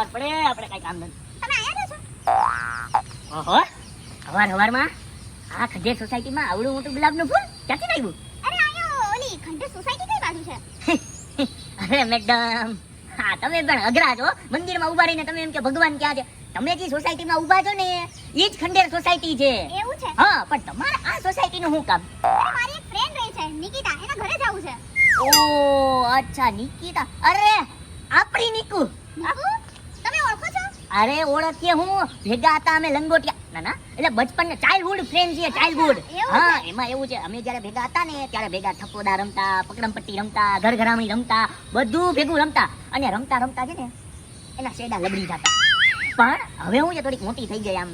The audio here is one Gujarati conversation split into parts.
સવાર પડે આપણે કઈ કામ નથી. તમે આયા છો? ઓહો હવાર હવારમાં આ ખજેર સોસાયટીમાં આવડું મોટું ગુલાબનું ફૂલ ક્યાંથી લાવ્યું? અરે આયો ઓલી ખંડેર સોસાયટી કઈ બાજુ છે? અરે મેડમ હા તમે પણ અઘરા છો. મંદિરમાં ઊભા રહીને તમે એમ કે ભગવાન ક્યાં છે? તમે જે સોસાયટીમાં ઊભા છો ને એ જ ખંડેર સોસાયટી છે. એવું છે? હા પણ તમારે આ સોસાયટીનું શું કામ? મારી એક ફ્રેન્ડ રહી છે નિકિતા. એના ઘરે જવું છે. ઓ અચ્છા નિકિતા. અરે આપણી નિકુ. નિકુ અરે ઓળખીએ હું. ભેગા હતા અમે લંગોટિયા. ના ના. એટલે બચપન ચાઇલ્ડહુડ ફ્રેન્ડ છીએ ચાઇલ્ડહુડ હા એમાં એવું છે. અમે જ્યારે ભેગા હતા ને ત્યારે ભેગા થપ્પોદા રમતા પકડમ પટ્ટી રમતા ઘર ઘરામણી રમતા બધું ભેગું રમતા. અને રમતા રમતા છે ને એના શેડા લબડી જતા. પણ હવે હું છે થોડીક મોટી થઈ ગઈ આમ.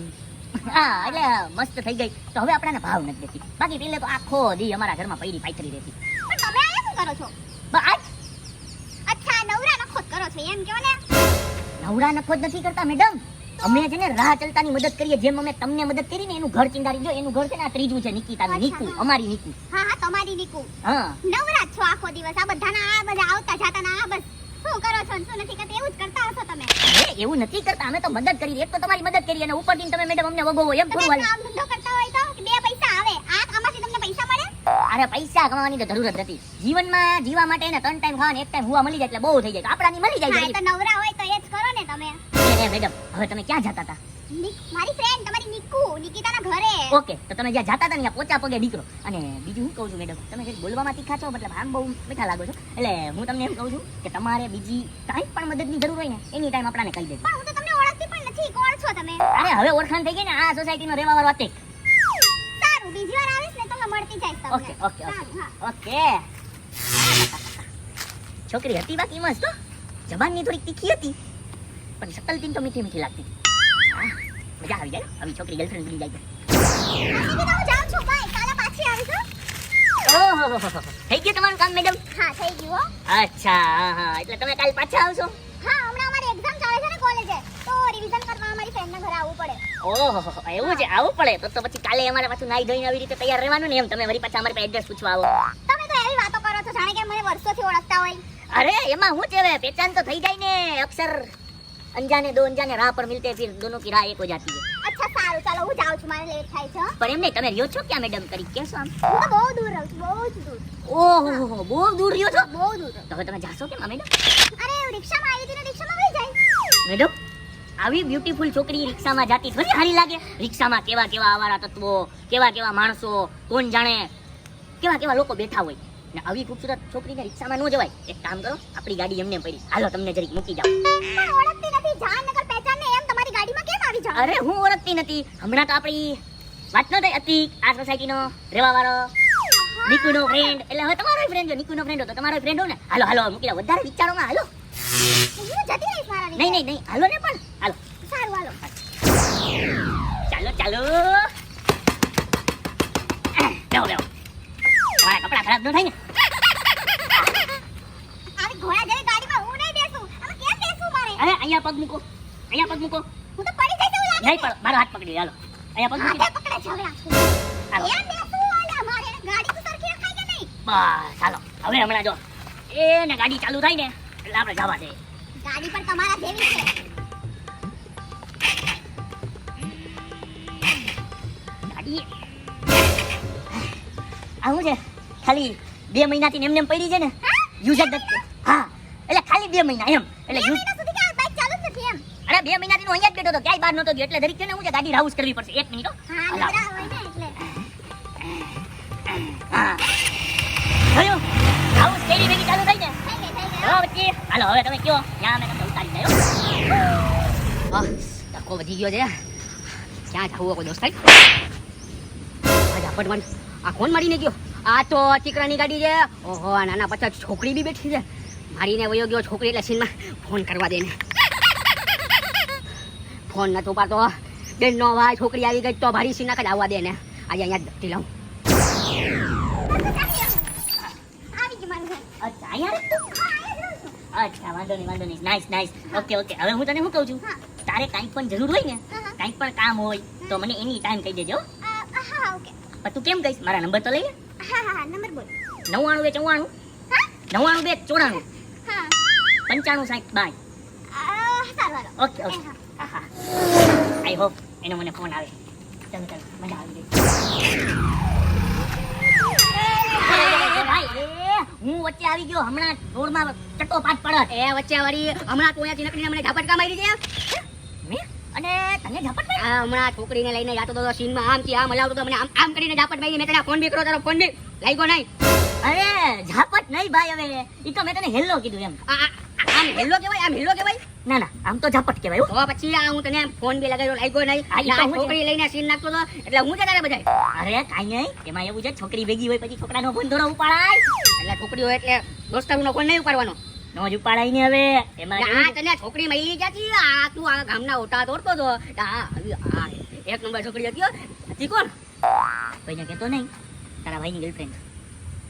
હા એટલે મસ્ત થઈ ગઈ. તો હવે આપણાને ભાવ નથી દેતી. બાકી પેલે તો આખો દી અમારા ઘરમાં પૈડી પાથરી રહેતી. પણ તમે આ શું કરો છો? બસ અચ્છા નવરા નખો કરો છો. એમ કહો ને? નવરા નફો નથી કરતા મેડમ અમે છે ને રાહ ચલતાની મદદ કરીએ જેમ અમે તમને મદદ કરી ને એનું ઘર ચિંગારી. જો એનું ઘર છે ને આ ત્રીજું છે નિકિતા નિકુ અમારી નીકુ. હા હા તમારી નીકુ. હા. નવરા છો આખો દિવસ. આ બધાના આ બધા આવતા જાતા ના આ બસ. શું કરો છો શું નથી કરતા? એવું જ કરતા હશો તમે. એ એવું નથી કરતા. અમે તો મદદ કરી એક તો તમારી મદદ કરી અને ઉપરથી તમે મેડમ અમને વગોવો. એમ થોડું કામ ધંધો કરતા હોય તો બે પૈસા આવે. આ આમાંથી તમને પૈસા મળે? અરે પૈસા કમાવાની તો જરૂર જ નથી. જીવનમાં જીવા માટે ને ત્રણ ટાઈમ ખાવા એક ટાઈમ હુવા મળી જાય એટલે બહુ થઈ જાય. આપણાની મળી જાય તો નવરા હોય એ, મેડમ હવે તમે ક્યાં જતા હતા? મારી ફ્રેન્ડ તમારી નિકુ નિકિતાના ઘરે. ઓકે તો તમે જ્યાં જતા હતા ત્યાં પોચા પગે દીકરો. અને બીજું હું કહું છું મેડમ તમે જે બોલવામાં તીખા છો મતલબ આમ બહુ મીઠા લાગો છો એટલે હું તમને એમ કહું છું કે તમારે બીજી કાંઈ પણ મદદની જરૂર હોય ને એની ટાઈમ આપણાને કહી દેજો. પણ હું તો તમને ઓળખતી પણ નથી કોણ છો તમે? અરે હવે ઓળખાણ થઈ ગઈ ને આ સોસાયટીનો રહેવા વાળો સારું બીજી વાર આવીશ ને તો હું મળતી જઈશ તમને. ઓકે. છોકરી હતી બાકી મસ્ત. જબાનની થોડીક તીખી હતી. પણ શકલથી તો મીઠી મીઠી લાગતી મજા આવી જાય આવી છોકરી ગર્લફ્રેન્ડ બની જાય. થઈ ગયું તમારું કામ મેડમ હા થઈ ગયું હો અચ્છા હા હા એટલે તમે કાલ પાછા આવશો હા હમણાં અમારી એક્ઝામ ચાલે છે ને કોલેજે તો રિવિઝન કરવા અમારી ફ્રેન્ડના ઘરે આવવું પડે ઓહો એવું છે આવું પડે તો તો પછી કાલે અમારે પાછું નાઈ ધોઈને આવી રીતે તૈયાર રહેવાનું ને એમ તમે વળી પાછા અમારી પાસે એડ્રેસ પૂછવા આવો તમે તો એવી વાતો કરો છો જાણે કે મને વર્ષોથી ઓળખતા હોય અરે એમાં હું છે પહેચાન તો થઈ જાય ને અક્ષર અંજાને દો અંજાને રાહ પર મિલતે ફિર દોનો કી રાહ એક હો જાતી है અચ્છા સારું. ચાલો હું જાઉં છું. મારે લેટ થાય છે હો. પણ એમ નહીં તમે રહ્યો છો ક્યાં મેડમ કરી કે છો આમ? હું તો બહુ દૂર રહું છું બહુ જ દૂર. ઓહો બહુ દૂર રહ્યો છો? બહુ દૂર તો હવે તમે જાશો કેમ મેડમ? અરે રિક્ષામાં આવી હતી ને રિક્ષામાં વહી જાય. મેડમ આવી બ્યુટીફુલ છોકરી રિક્ષામાં જાતી થોડી સારી લાગે. રિક્ષામાં કેવા કેવા આવારા તત્વો કેવા કેવા માણસો કોણ જાણે કેવા કેવા લોકો બેઠા હોય. ને આવી ખૂબસૂરત છોકરીને રિક્ષામાં ન જવાય. એક કામ કરો આપણી ગાડી એમને પડી. હાલો તમને જરીક મૂકી જાઓ ઓળખતી નથી જાન પહેચાન ને એમ તમારી ગાડીમાં કેમ આવી જાવ અરે હું ઓળખતી નથી. હમણાં તો આપણી વાત ન થઈ હતી. આ સોસાયટીનો રહેવા વાળો નિકુનો ફ્રેન્ડ એટલે હવે તમારો ફ્રેન્ડ જો નિકુનો ફ્રેન્ડ તો તમારો ફ્રેન્ડ હો ને. હાલો હાલો મૂકી જાઓ વધારે વિચારોમાં હાલો. નહીં નહીં નહીં. હાલો ને પણ. હાલો. સારું હાલો. ચાલો ચાલો. બેહો તમારા કપડા ખરાબ ન થાય ને? ઘોડા જેવી ગાડીમાં હું નહીં બેસું. આમાં કેમ બેસું મારે? અરે અહીંયા પગ મૂકો. અહીંયા પગ મૂકો. હું તો પડી જઈશ એવું લાગે નહીં પણ મારો હાથ પકડી હાલો. અહીંયા પગ મૂકી પકડે છે હવે આ. હાલો. એમ બેસું આલા? મારે ગાડી તો સરખી રખાય કે નહીં? બસ હાલો. હવે હમણાં જો. એ ને ગાડી ચાલુ થાય ને એટલે આપણે જવા દે. ગાડી પણ તમારા જેવી છે. આવું છે. ખાલી બે મહિનાથી એમને પડી છે ને. યુઝર નથી હા એટલે ખાલી બે મહિના એમ. એટલે બે મહિના સુધી કે બાઇક ચાલુ જ નથી એમ. અરે બે મહિનાથી હું અહીંયા જ બેઠો હતો ક્યાંય બહાર નહોતો ગયો. એટલે દરેક છે ને હું છે ગાડી રાઉસ કરવી પડશે. એક મિનિટ હા. નવરા હોય ને એટલે. હા. જોયું રાઉસ કેરી ભેગી ચાલુ થઈ ને. હા. બચ્ચી હાલો હવે તમે કયો? ત્યાં મેં તમને ઉતારી દયો હા. ધક્કો વધી ગયો છે. ક્યાં જવું કોઈ દોસ્ત પડવાન આ કોણ મારીને ગયો? આ તો ચીકરાની ગાડી છે. ઓહો નાના પચાસ છોકરી બી બેઠી છે. મારીને વયો ગયો છોકરી એટલે સીનમાં ફોન કરવા દેને. ફોન નતો પાતો બેન નો ભાઈ છોકરી આવી ગઈ તો ભારી સીના જ આવવા દે ને આજે અહીંયા જ લઉં. અચ્છા અહીંયા અચ્છા વાંધો નહીં વાંધો નહીં. નાઇસ નાઇસ ઓકે ઓકે હવે હું તને શું કહું છું? તારે કાંઈ પણ જરૂર હોય ને હા, હા. કાંઈ પણ કામ હોય તો મને એની ટાઈમ કહી દેજો હા. ઓકે. પણ તું કેમ કહીશ મારા નંબર તો લઈ લે. હા હા નંબર બોલ. નવ્વાણું બે ચૌવાણું. નવ્વાણું બે ચોરાણું. પંચાણું સાઠ bye. Okay okay I hope એનો મને ફોન આવે. ચાલો ચાલો. મજા આવી ગઈ. હું વચ્ચે આવી ગયો. હમણાં રોડમાં ચટ્ટો પાટ પડત એ વચ્ચે વળી હમણાં તું અહીંયાથી નીકળીને મને ઝાપટકા મારી છે મેં? અને તને ઝાપટ મારી? હમણાં છોકરીને લઈને જાતો તો સીનમાં આમ થી આમ હલાવતો તો મને આમ આમ કરીને ઝાપટ મારી મેં તને ફોન બી કરો તારો ફોન બી લાગ્યો નહીં. અરે ઝાપટ નહીં ભાઈ હવે. ઈ તો મેં તને હેલ્લો કીધું એમ. આમ હેલ્લો કહેવાય આમ હેલ્લો કહેવાય? ના ના આમ તો ઝાપટ કહેવાય હો. તો પછી આ હું તને ફોન બી લગાવ્યો લાગ્યો નહીં. છે. છોકરી લઈને સીન નાખતો તો એટલે હું છે તારે બધાય? અરે કાંઈ નહીં. એમાં એવું છે છોકરી ભેગી હોય પછી છોકરાનો ફોન થોડો ઉપાડાય. એટલે છોકરીઓ એટલે દોસ્તારનો ફોન નહીં ઉપાડવાનો. નો જ ઉપાડાય ને હવે. એમાં આ તને છોકરી મળી જતી આ તું આ ગામના ઓટા તોડતો તો આ એક નંબર છોકરી હતી. હતી કોણ? કોઈને કહેતો નહીં. તારા ભાઈની ગર્લફ્રેન્ડ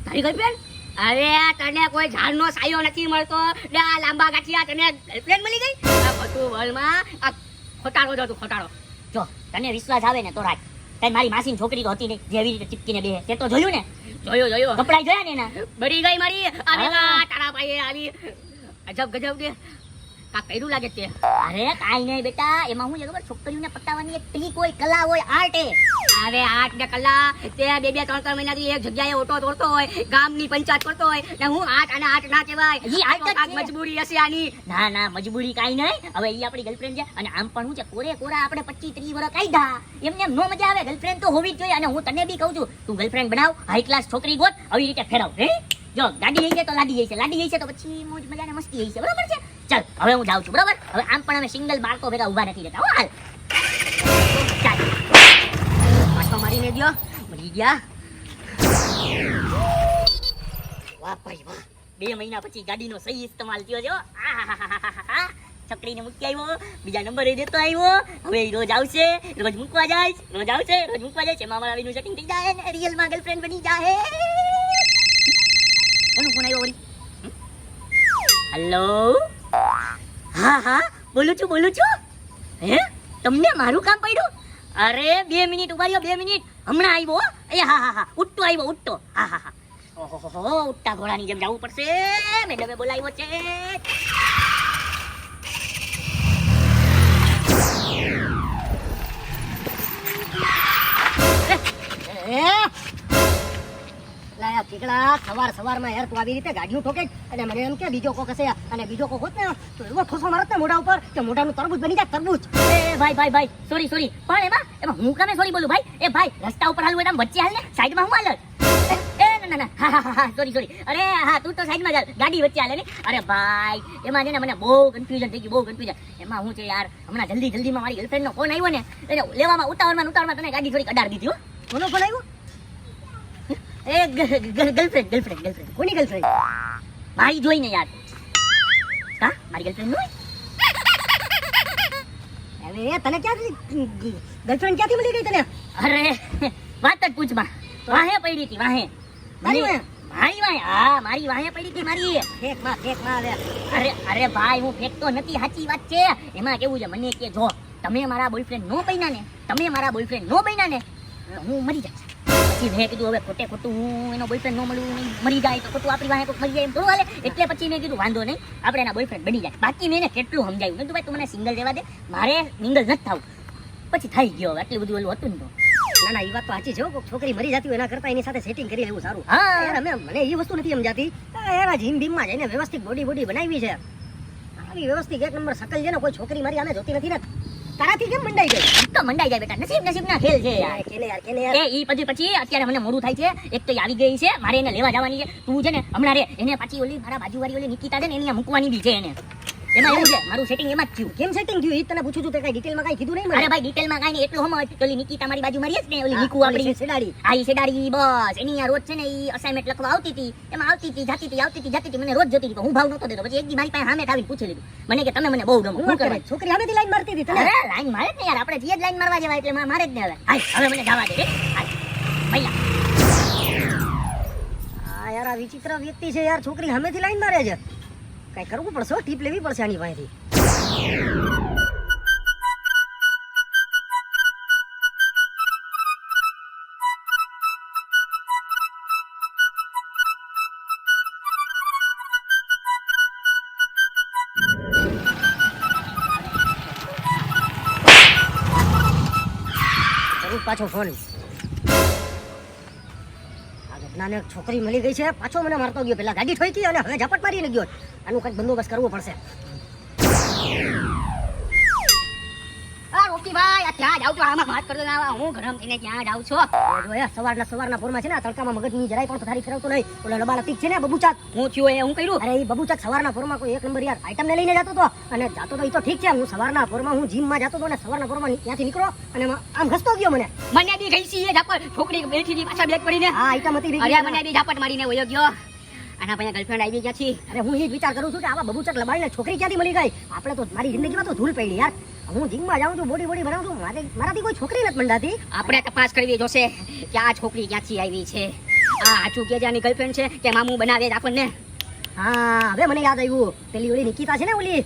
તારી ગર્લફ્રેન્ડ અરે તને કોઈ ઝાડનો સાયો નથી મળતો. લે આ લાંબા ગાંઠિયા તને ગર્લફ્રેન્ડ મળી ગઈ? આ ખોટું વર્લ્ડમાં આ ખોટાડો જો તું ખોટાડો. જો તને વિશ્વાસ આવે ને તો રાખ. તને મારી માસીની છોકરી તો હતી નહીં જેવી રીતે ચીપકીને બેહે. તે તો જોયું ને? જોયો જોયો. કપડાય જોયા ને એના? બળી ગઈ મારી. વા, તારા ભાઈએ આવી. અજબ ગજબ કે કાક કર્યું લાગે તે અરે કાઈ નહીં બેટા એમાં હું છે ખબર છોકરીઓને પટાવવાની એક ટ્રીક હોય કલા હોય આર્ટ અરે આઠ ને કલા તે બે બે ત્રણ ત્રણ મહિનાથી એક જગ્યાએ ઓટો તોડતો હોય ગામની પંચાયત કરતો હોય ને હું આઠ અને આઠ ના કહેવાય. ઈ આ છે. મજબૂરી હશે આની. ના ના મજબૂરી કાઈ નહીં. હવે ઈ આપણી ગર્લફ્રેન્ડ છે અને આમ પણ હું છે કોરે કોરા આપણે પચીસ ત્રીસ વર્ષ કાઢ્યા. એમને એમ નો મજા આવે ગર્લફ્રેન્ડ તો હોવી જ જોઈએ અને હું તને બી કહું છું તું ગર્લફ્રેન્ડ બનાવ હાઈ ક્લાસ છોકરી ગોત આવી રીતે ફેરવ હે? જો ગાડી જઈ જાય તો લાડી જાય છે લાડી જાય છે તો પછી મોજ મજાને મસ્તી જઈ છે બરાબર છે? ચાલ, હવે હું જાઉં છું, બરાબર? હવે આમ પણ અમે સિંગલ બાળકો ભેગા ઊભા નથી રહેતા, હો, હાલ. ચાલ. પાછો મારીને દો મરી ગયા. વાહ ભાઈ, વાહ. બે મહિના પછી ગાડીનો સહી ઇસ્તેમાલ થયો છે છકડીને મૂકી આવ્યો, બીજા નંબરે દેતો આવ્યો. હવે રોજ આવશે, રોજ મૂકવા જાય રોજ આવશે, રોજ મૂકવા જાય છે. મામા આવીનું સેટિંગ થઈ જાય ને રિયલમાં ગર્લફ્રેન્ડ બની જાય કોનો ફોન આવ્યો વળી? હેલો હા હા બોલું છું બોલું છું. હે તમને મારું કામ પડ્યું? અરે બે મિનિટ ઊભા રહ્યો બે મિનિટ. હમણાં આવ્યો એ હા હા હા ઉઠતો આવ્યો ઉઠતો. હા હા હા. ઓહોહોહો, ઉઠતા ઘોડાની જેમ જવું પડશે. મેડમે બોલાવ્યો છે. લાયા ઠીકડા સવાર સવારમાં યાર તું આવી રીતે ગાડીઓ ઠોકે. અને મને એમ કે બીજો કોક હશે અને બીજો કોક હોત ને તો એવો ઠોસો મારત ને મોઢા ઉપર કે મોઢાનું તરબૂચ બની જાય, તરબૂચ. એ ભાઈ ભાઈ ભાઈ સોરી સોરી પણ એમાં એમાં હું કામે સોરી બોલું, ભાઈ? એ ભાઈ, રસ્તા ઉપર હાલવું એટલે વચ્ચે હાલ સાઈડમાં હું હાલ. અરે ભાઈ, એમાં છે મને બહુ કન્ફ્યુઝન થઈ ગયું, બહુ કન્ફ્યુઝન એમાં હું છે યાર, હમણાં જલ્દી, જલ્દીમાં મારી ગર્લફ્રેન્ડનો ફોન આવ્યો ને એટલે લેવામાં ઉતાવળમાં ઉતાવળમાં તને ગાડી થોડીક અડાડી દીધી, હો. ફોન આવ્યો? એ ગર્લફ્રેન્ડ ગર્લફ્રેન્ડ ગર્લફ્રેન્ડ કોની ગર્લફ્રેન્ડ ભાઈ જોઈને યાર હા મારી ગર્લફ્રેન્ડનું? હવે તને ક્યાંથી ગર્લફ્રેન્ડ ક્યાંથી મળી ગઈ તને? અરે વાત જ પૂછમાં. વાહે પડી હતી વાહે. મારી? મારી વાહે? હા મારી વાહે પડી હતી મારી ફેકમાં ફેકમાં અરે અરે ભાઈ હું ફેંકતો નથી સાચી વાત છે. એમાં કેવું છે મને કે જો તમે મારા બોયફ્રેન્ડ નો બન્યા ને તમે મારા બોયફ્રેન્ડ નો બન્યા ને હું મરી જઈશ. પછી મેં કીધું હવે ખોટે ખોટું હું એનો બોયફ્રેન્ડ ન મળું મરી જાય તો ખોટું આપણી વાહે મરી જાય એમ થોડું હાલે. એટલે પછી મેં કીધું વાંધો નહીં આપણે એના બોયફ્રેન્ડ બની જાય. બાકી મેં એને કેટલું સમજાયું મેં ભાઈ તું મને સિંગલ રહેવા દે મારે સિંગલ નથી થવું. પછી થઈ ગયો હવે આટલું બધું ઓલું હતું ને તો. ના ના એ વાત તો સાચી છે છોકરી મરી જતી હોય એના કરતા એની સાથે સેટિંગ કરી લેવું સારું. હા. યાર અમે મને એ વસ્તુ નથી સમજાતી. એવા જીમ બીમમાં જઈને વ્યવસ્થિત બોડી બોડી બનાવી છે. આવી વ્યવસ્થિત એક નંબર સકલ છે ને કોઈ છોકરી મારી આને જોતી નથી ને. તારાથી કેમ મંડાઈ ગઈ? એક તો મંડાઈ જાય બેટા નસીબ નસીબ ના ખેલ છે યાર. યાર યાર કેને યાર. એ ઈ પછી પછી અત્યારે મને મોડું થાય છે. એક તો આવી ગઈ છે મારે એને લેવા જવાની છે. તું છે ને હમણાં રે એને પાછી ઓલી મારા બાજુવાળી ઓલી નિકિતા છે ને એની મૂકવાની બી છે એને. એમાં એવું છે મારું સેટિંગ એમાં જ થયું. કેમ સેટિંગ થયું? એ તને પૂછું છું તે કઈ ડિટેલમાં કઈ કીધું નહીં અરે ભાઈ ડિટેલમાં કઈ નહીં એટલું સમજ ઓલી નિકી તમારી બાજુ મારી ને ઓલી નિકુ આપણી સેડાડી. હા એ સેડાડી બસ એની આ રોજ છે ને એ અસાઇનમેન્ટ લખવા આવતી હતી. એમાં આવતી હતી જાતી હતી આવતી હતી જાતી હતી મને રોજ જતી હતી હું ભાવ નતો દેતો. પછી એક દી મારી પાસે સામે આવીને પૂછી લીધું. મને કે તમે મને બહુ ગમો. હું કરે? કરે? છોકરી સામેથી લાઈન મારતી હતી અરે લાઈન મારે જ ને યાર. આપણે જે જ લાઈન મારવા જેવા એટલે મારે જ ને હવે. હવે મને જવા દે રે. હાલ ભૈયા આ યાર આ વિચિત્ર વ્યક્તિ છે યાર. છોકરી સામેથી લાઈન મારે છે. કઈ કરવું પડશે ટીપ લેવી પડશે આની પાસેથી. પાછો ફોન. આ ઘટનાને છોકરી મળી ગઈ છે. પાછો મને મારતો ગયો. પેલા ગાડી ઠોકી અને હવે ઝાપટ મારીને ગયો. આનું કંઈક બંદોબસ્ત કરવો પડશે. ક્યાં છો આમાં વાત કરતો ના હું ગરમ થઈને ક્યાં છો. એ જો એ સવારના સવારના પોરમાં છે ને તડકામાં મગજની જરાય પણ પથારી ફેરવતો નહીં. ઓલા તીક છે ને હું થયું એ હું કર્યું. અરે એ બબુચાક સવારના પોરમાં કોઈ એક નંબર યાર આઈટમ ને લઈને જતો હતો અને જાતો તો એ તો ઠીક છે હું સવારના પોરમાં હું જીમમાં જતો હતો ને સવારના પોરમાં ત્યાંથી નીકળો અને આમ ઘસતો ગયો મને. મને બી ગઈ એ ઝાપટ. છોકરી બેઠી પાછા બેગ પડીને. આ આઈટમ હતી અરે. મને બી ઝાપટ મારીને વયો ગયો. આના પછી ગર્લફ્રેન્ડ આવી ગયા છે અરે હું એ જ વિચાર કરું છું કે આવા બબુચક લબાડીને છોકરી ક્યાંથી મળી ગઈ? આપણે તો મારી જિંદગીમાં તો ધૂળ પડી યાર. હું જીમમાં જાઉં છું બોડી બોડી બનાવું છું. મારે મારાથી કોઈ છોકરી નથી મંડાતી. આપણે તપાસ કરવી જોશે કે આ છોકરી ક્યાંથી આવી છે. આ હાચું કે જાની ગર્લફ્રેન્ડ છે કે મામું બનાવે આપણને? હા હવે મને યાદ આવ્યું. પેલી ઓલી નિકિતા છે ને ઓલી?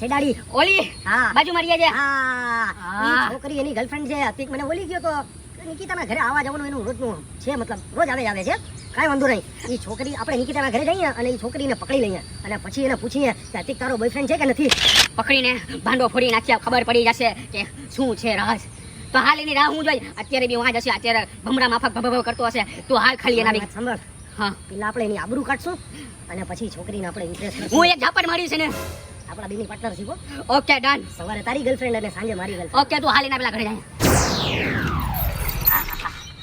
સેડાડી ઓલી? હા. બાજુ મારી છે? હા. છોકરી એની ગર્લફ્રેન્ડ છે. અતિક મને ઓલી ગયો તો નિકિતાના ઘરે આવવા જવાનું એનું રોજનું છે મતલબ રોજ આવે આવે છે. કાંઈ વાંધો નહીં. એ છોકરી આપણે નિકિતાના ઘરે જઈએ અને એ છોકરીને પકડી લઈએ. અને પછી એને પૂછીએ કે અતિક તારો બોયફ્રેન્ડ છે કે નથી? પકડીને ભાંડો ફોડી નાખ્યા. ખબર પડી જશે કે શું છે રાજ. તો હાલ એની રાહ હું જોઈ. અત્યારે બી વાં જશે અત્યારે ભમરા માફક ભભભ કરતો હશે. તો હાલ ખાલી એના વાત હા. પેલા આપણે એની આબરૂ કાઢશું અને પછી છોકરીને આપણે ઇન્ટરેસ્ટ હું એક ઝાપટ મારી છે ને આપણા બેની પાર્ટનરશીપ હો. ઓકે ડન સવારે તારી ગર્લફ્રેન્ડ અને સાંજે મારી ગર્લફ્રેન્ડ ઓકે તું હાલ એના પેલા ઘરે જાય.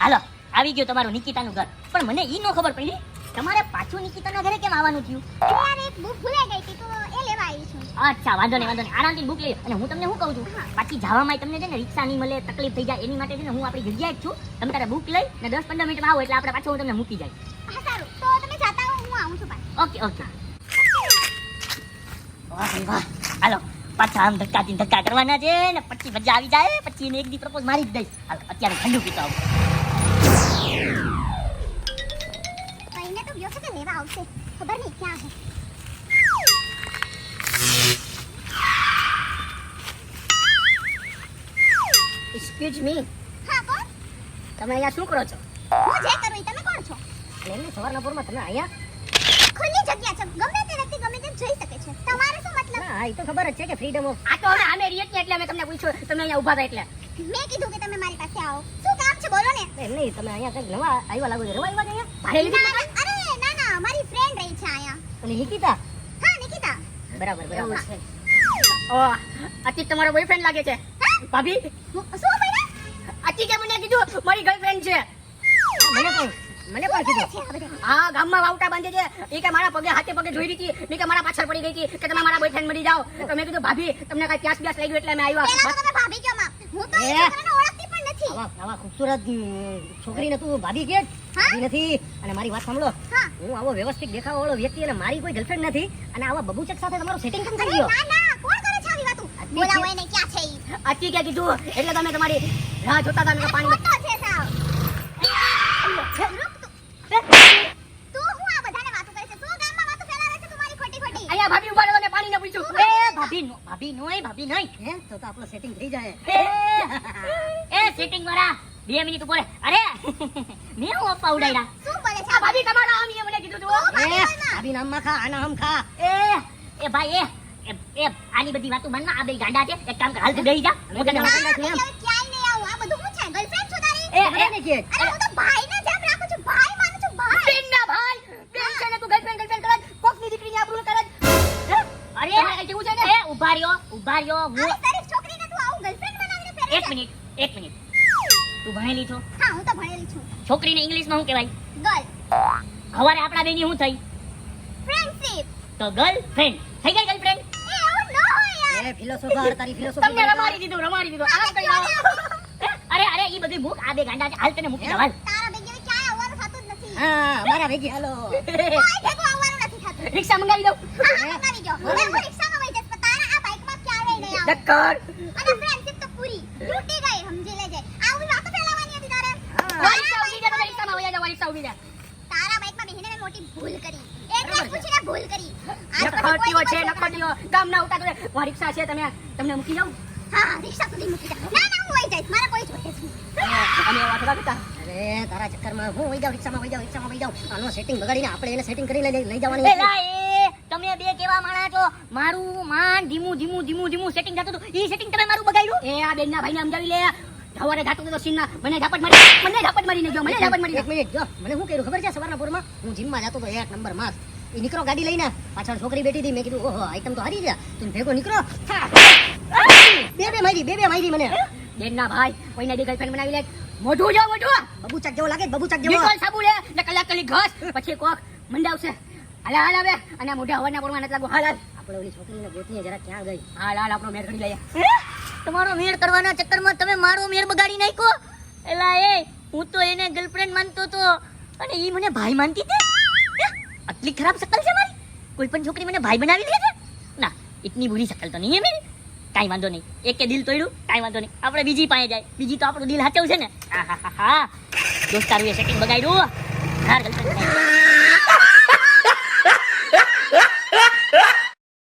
હાલો. આવી ગયો તમારું નિકિતાનું ઘર. પણ મને ઈ નો ખબર પડી તમારે પાછું નિકિતાના ઘરે કેમ આવવાનું થયું? યાર એક બુક ભૂલાઈ ગઈ હતી તો એ લેવા આવી છું. અચ્છા વાંધો નહીં વાંધો નહીં. આરામથી બુક લઈ અને હું તમને શું કહું છું? પાછી જવામાં તમને છે ને રિક્ષા નહીં મળે તકલીફ થઈ જાય એની માટે છે ને હું આપણી જગ્યાએ જ છું. તમે તારે બુક લઈ ને દસ પંદર મિનિટમાં આવો એટલે આપણે પાછો હું તમને મૂકી જાય. હા સારું. તો તમે જાતા હો હું આવું છું પાછી. Okay okay. વાહ વાહ. હાલો પાછા આમ ધક્કાથી ધક્કા કરવાના છે ને પછી મજા આવી જાય પછી એક દી પ્રપોઝ મારી જ દઈશ. હાલો અત્યારે ઠંડુ પીતા આવું. આવશે. ખબર નહીં ક્યાં છે. એક્સક્યુઝ મી હા કોણ તમે અહીંયા શું કરો છો? હું જે કરું ઈ તમે કોણ છો? અને એમને તમે અહીંયા? ખુલ્લી જગ્યા છે. ગમે તે વ્યક્તિ ગમે તેમ જઈ શકે છે. તમારે શું મતલબ? હા એ તો ખબર જ છે કે ફ્રીડમ ઓફ આ તો હવે અમે રહીએ છીએ એટલે અમે તમને પૂછ્યું તમે અહીંયા ઊભા હતા એટલે. મેં કીધું કે તમે મારી પાસે આવો. શું કામ છે? બોલો ને. એમ નહીં તમે અહીંયા કંઈક નવા આવ્યા લાગો છો. રવા આવ્યા અહીંયા? ભારે લીધી અને નિકિતા? હા નિકિતા. બરાબર બરાબર. છે. ઓ અતિ તમારો બોયફ્રેન્ડ લાગે છે. ભાભી? શું બોલ્યા અતિ કે મને કીધું મારી ગર્લફ્રેન્ડ છે. મને પણ મને પણ કીધું. હા ગામમાં વાવટા બાંધે છે. એ કે મારા પગે હાથે પગે જોઈ રહી હતી. મેં કે મારા પાછળ પડી ગઈ હતી કે તમે મારા બોયફ્રેન્ડ મળી જાઓ. તો મેં કીધું ભાભી તમને કઈ પ્યાસ બ્યાસ લાગ્યું એટલે અમે આવ્યા. ભાભી કેમ હું તો આવા આવા ખૂબસૂરત છોકરીને તું ભાભી કે? નથી. અને મારી વાત સાંભળો. હું. આવો વ્યવસ્થિત દેખાવ વાળો વ્યક્તિ અને મારી કોઈ ગર્લફ્રેન્ડ નથી. અને આવા બબુચક સાથે તમારું સેટિંગ કેમ થઈ અરે ગયો? ના ના. કોણ કરે છે આવી વાતું? બોલાવો એને ક્યાં છે ઈ? અતિ કે કીધું? એટલે તમે તમારી રાહ જોતા હતા ને પાણી ખોટો છે સાવ. ભાભી ઊભા રહ્યો ને પાણીને પૂછ્યું. ભાભી નહીં ભાભી નહીં તો આપણો સેટિંગ થઈ જાય. એ વાળા. બે મિનિટ બોલે અરે મેં હું અપ્પા ઉડાડ્યા? શું બોલે છે? ભાભી તમારા આમ એ મને કીધું તું. એ ભાભી નામમાં ખા આના ખા. એ એ ભાઈ એ એ આની બધી વાતો મનમાં આ બે ગાંડા છે. એક કામ કર હાલ તું ગઈ જા. હું તને ના, છું ના, ના, ક્યાંય નહીં આવું. આ બધું હું છે? ગર્લફ્રેન્ડ છું તારી? એ એ કે અરે હું તો ભાઈને જેમ રાખું છું. ભાઈ માનું છું ભાઈ. બેનના ભાઈ બેન છે ને તું ગર્લફ્રેન્ડ ગર્લફ્રેન્ડ કરે કોકની દીકરી ની આબરૂ કરે અરે કેવું છે ને? એ ઊભા રહ્યો ઊભા રહ્યો. હું? તારી છોકરીને તું આવું ગર્લફ્રેન્ડ બનાવીને ફેરવે એક મિનિટ એક મિનિટ. તું ભણેલી છો? હા હું તો ભણેલી છું. છોકરીને ઇંગ્લિશમાં શું કહેવાય? ગર્લ. હવારે આપણા બેની શું થઈ? ફ્રેન્ડશિપ તો ગર્લ ફ્રેન્ડ. થઈ ગઈ ગર્લફ્રેન્ડ એ એવું ન હોય યાર. એ ફિલોસોફર તારી ફિલોસોફી તમને રમાડી દીધું રમાડી દીધું. આરામ કરી આવો. અરે અરે એ બધું મૂક. આ બે ગાંડા હાલ તને મૂકી દઉં, તારા ભેગી હવે આવવાનું થતું જ નથી. હા મારા ભેગી હાલો. કોઈ ભેગું આવવાનું નથી થતું. રિક્ષા મંગાવી દઉં. હા હા મંગાવી ગયો હવે હું રિક્ષામાં વહી જઈશ પણ તારા આ બાઇકમાં ક્યારેય નહીં આવું? ડક્કર. અને ફ્રેન્ડશિપ તો પૂરી. તૂટી ગઈ સમજી લેજે આવી વાતો ફેલાવવાની હતી તારે વા રિક્ષા ઊભી જા તમે રિક્ષામાં વયા જાઓ, વા રિક્ષા ઊભી જા તારા બાઇકમાં બેહીને મેં મોટી ભૂલ કરી. એડ્રેસ પૂછીને ભૂલ કરી. આજ પછી નખોટીઓ કોઈ છે દિવસ ગામના ઉતા તો વા રિક્ષા છે તમે તમને મૂકી જાઉં હા રિક્ષા સુધી મૂકી જા ના ના હું વહી જઈશ. મારે કોઈ જોઈએ અમે એવા કરતા. અરે તારા ચક્કરમાં હું જાઉં રિક્ષામાં જાઉં રિક્ષામાં જાઉં. આનો સેટિંગ બગાડીને આપણે એને સેટિંગ કરીને લઈ લઈ જવાની એ તમે બે કેવા માણા છો? મારું માન ધીમું ધીમું ધીમું ધીમું સેટિંગ થતું હતું. એ સેટિંગ તમે મારું બગાડ્યું? એ આ બેનના ભાઈને સમજાવી લે. સવારે જાતો હતો સીનના મને ઝાપટ મારી મને ઝાપટ મારીને ગયો મને ઝાપટ મારીને. એક મિનિટ જો મને શું કર્યું ખબર છે સવારના પોરમાં? હું જીમમાં જાતો તો એક નંબર માસ. એ નીકળો ગાડી લઈને. પાછળ છોકરી બેઠી હતી મેં કીધું ઓહો આઈટમ તો હારી ગયા તું ભેગો નીકળો. બે બે મારી બે બે મારી મને. બેનના ભાઈ કોઈને દી ગર્લફ્રેન્ડ બનાવી લે. મોઢું જો મોઢું. બબુચક જેવો લાગે બબુચક બબુચાક જેવો. સાબુ લે ને કલાક કલી ઘસ પછી કોક મંડાવશે. હાલ હાલ હવે. અને મોઢા હવાના પોરમાં નથી લાગુ. હાલ હાલ. આપણે ઓલી છોકરીને ગોતીએ જરા ક્યાં ગઈ? હાલ હાલ આપણો મેળ કરી લઈએ? તમારો મેળ કરવાના ચક્કરમાં તમે મારો મેળ બગાડી નાખ્યો? એલા એ હું તો એને ગર્લફ્રેન્ડ માનતો તો. અને ઈ મને ભાઈ માનતી હતી? આટલી ખરાબ શકલ છે મારી? કોઈ પણ છોકરી મને ભાઈ બનાવી દે છે? ના એટલી બુરી શકલ તો નહીં મેરી. કાંઈ વાંધો નહીં. એકે દિલ તોડ્યું કાંઈ વાંધો નહીં. આપણે બીજી પાસે જાય. બીજી તો આપણું દિલ હાચવશે ને. હા હા હા હા દોસ્તારું એ સેટિંગ બગાડ્યું હા. ગર્લફ્રેન્ડ